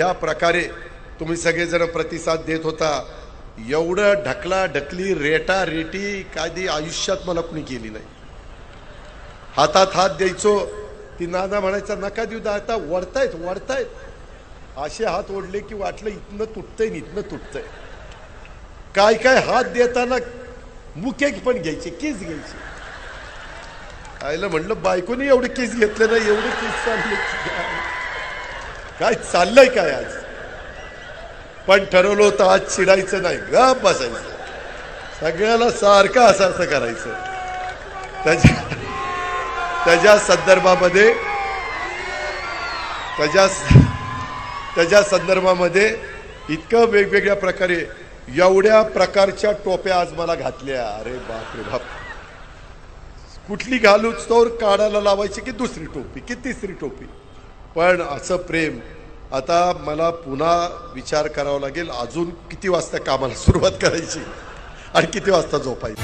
या प्रकारे तुम्ही सगळेजण प्रतिसाद देत होता. एवढं ढकला ढकली रेटा रेटी कायदी आयुष्यात मला कुणी केली नाही. हातात हात द्यायचो. ती नाना म्हणायचा नका देऊ दा आता वडतायत वडतायत असे हात ओढले की वाटलं इथनं तुटतंय इथनं तुटतंय. काय काय हात देताना मुके पण घ्यायचे केस घ्यायचे. आईला म्हणलं बायकोनी एवढे केस घेतले नाही एवढे केस चालले काय चाललंय काय आज? पण ठरवलं होतं आज चिडायचं नाही गप बसायचं. सगळ्याला सारखं असं असं करायचं. त्याच्या त्याच्या संदर्भामध्ये त्याच्या त्याच्या संदर्भामध्ये इतकं वेगवेगळ्या प्रकारे एवढ्या प्रकारच्या टोप्या आज मला घातल्या. अरे बाप रे बाप. कुठली घालूच तोर काढायला लावायची की दुसरी टोपी की तिसरी टोपी? पण असं प्रेम आता मला पुन्हा विचार करावा लागेल. अजून किती वाजता कामाला सुरुवात करायची? आणि किती वाजता झोपायची?